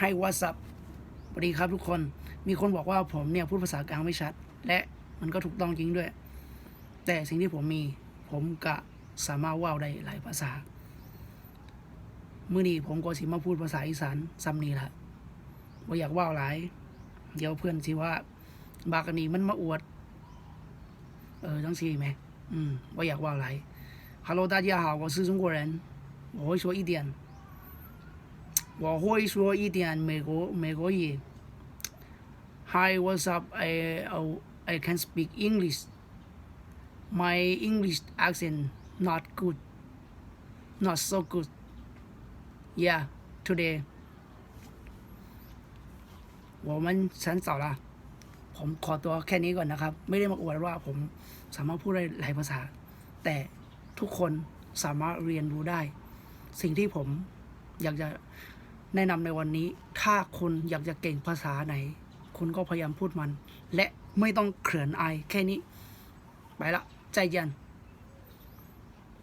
ให้ว h a t s up สวัสดีครับทุกคน มีคนบอกว่าผมเนี่ยพูดภาษากลางไม่ชัด และมันก็ถูกต้องจริงด้วย แต่สิ่งที่ผมมี ผมก็สามารถเว่าได้หลายภาษา มื่อนี้ผมก็สิมาพูดภาษาอีสานซ้ำนี้ละว่าอยากเว่าหลาย เดี๋ยวเพื่อนสิว่า บากอันนี้มันมาอวด เออจังซี่ไหม อืมว่าอยากเว่าหลาย Hello，大家好，我是中国人，我会说一点， 我会说一点美国美国语。Hi, what's up? I oh, I can speak English. My English accent not good, not so good. Yeah, today 我们先走了ผมขอตัวแค่นี้ก่อนนะครับ ไม่ได้มาอวดว่าผมสามารถพูดได้หลายภาษา แต่ทุกคนสามารถเรียนรู้ได้ สิ่งที่ผมอยากจะ แนะนำในวันนี้ ถ้าคุณอยากจะเก่งภาษาไหน คุณก็พยายามพูดมัน และไม่ต้องเขินอายแค่นี้ ไปละ ใจเย็น